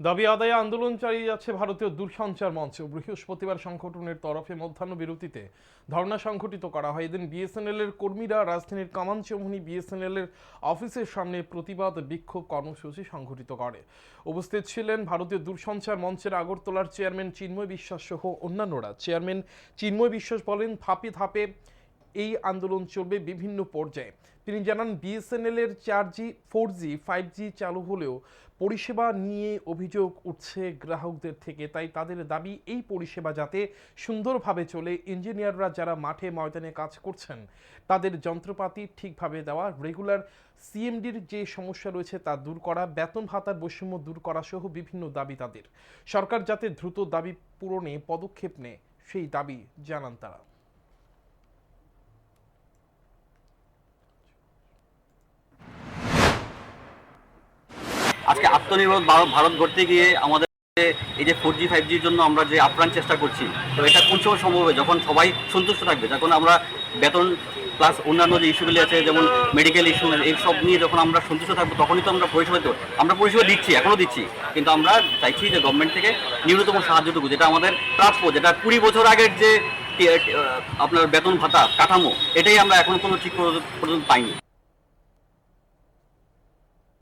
দাবি আদায়ে আন্দোলন চালিয়ে যাচ্ছে ভারতীয় দূরসঞ্চার মঞ্চ। বৃহস্পতিবার সংগঠনের তরফে মধ্যাহ্ন বিরতিতে ধর্ণা সংঘটিত করা হয়। এদিন বিএসএনএল এর কর্মীরা রাজধানীর কামানচৌমুহনী বিএসএনএল এর অফিসের সামনে প্রতিবাদ, বিক্ষোভ কর্মসূচি সংঘটিত করে। উপস্থিত ছিলেন ভারতীয় দূরসঞ্চার মঞ্চের আগরতলার চেয়ারম্যান চিন্ময় বিশ্বাস সহ অন্যান্যরা। চেয়ারম্যান চিন্ময় বিশ্বাস বলেন, ধাপে ধাপে এই আন্দোলন চলবে বিভিন্ন পর্যায়ে। তিনি জানান বিএসএনএল এর চার জি ফোর জি ফাইভ জি চালু হলেও পরিষেবা নিয়ে অভিযোগ উঠছে গ্রাহকদের থেকে। তাই তাদের দাবি, এই পরিষেবা যাতে সুন্দরভাবে চলে, ইঞ্জিনিয়াররা যারা মাঠে ময়দানে কাজ করছেন, তাদের যন্ত্রপাতি ঠিকভাবে দেওয়া, রেগুলার সিএমডির যে সমস্যা রয়েছে তা দূর করা, বেতন ভাতার বৈষম্য দূর করা সহ বিভিন্ন দাবি তাদের। সরকার যাতে দ্রুত দাবি পূরণে পদক্ষেপ নেয়, সেই দাবি জানান তারা। আজকে আত্মনির্ভর ভারত গড়তে গিয়ে আমাদের এই যে ফোর জি ফাইভ জির জন্য আমরা যে আপ্রাণ চেষ্টা করছি, তো এটা কোন সময় সম্ভব হবে? যখন সবাই সন্তুষ্ট থাকবে, যখন আমরা বেতন প্লাস অন্যান্য যে ইস্যুগুলি আছে, যেমন মেডিকেল ইস্যু এই সব নিয়ে যখন আমরা সন্তুষ্ট থাকব, তখনই তো আমরা পরিষেবা দেবো। আমরা পরিষেবা দিচ্ছি এখনও দিচ্ছি। কিন্তু আমরা চাইছি যে গভর্নমেন্ট থেকে ন্যূনতম সাহায্যটুকু, যেটা আমাদের প্রাপ্য, যেটা কুড়ি বছর আগের যে আপনার বেতন ভাতা, কাঠামো, এটাই আমরা এখন কোনো ঠিক পর্যন্ত পাইনি।